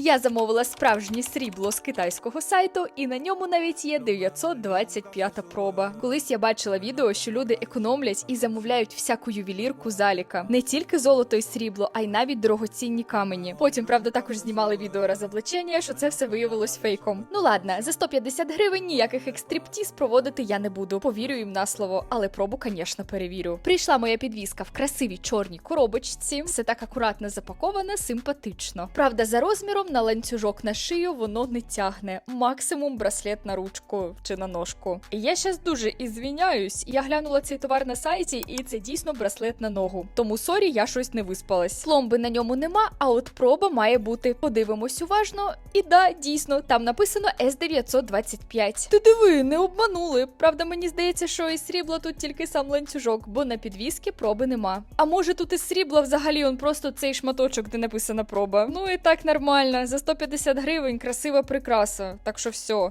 Я замовила справжнє срібло з китайського сайту, і на ньому навіть є 925 проба. Колись я бачила відео, що люди економлять і замовляють всяку ювелірку заліка. Не тільки золото і срібло, а й навіть дорогоцінні камені. Потім, правда, також знімали відео розоблачення, що це все виявилось фейком. Ну ладно, за 150 гривень ніяких екстриптіз проводити я не буду. Повірю їм на слово, але пробу, звісно, перевірю. Прийшла моя підвіска в красивій чорній коробочці. Все так акуратно запаковане, симпатично. Правда, за розміром на ланцюжок на шию воно не тягне. Максимум браслет на ручку чи на ножку. І я щас дуже ізвіняюсь. Я глянула цей товар на сайті, і це дійсно браслет на ногу. Тому сорі, я щось не виспалась. Пломби на ньому нема, а от проба має бути. Подивимось уважно. І да, дійсно, там написано S925. Ти диви, не обманули. Правда, мені здається, що із срібла тут тільки сам ланцюжок, бо на підвіски проби нема. А може тут із срібла взагалі он просто цей шматочок, де написана проба. Ну і так нормально. За 150 гривень красива прикраса. Так що все.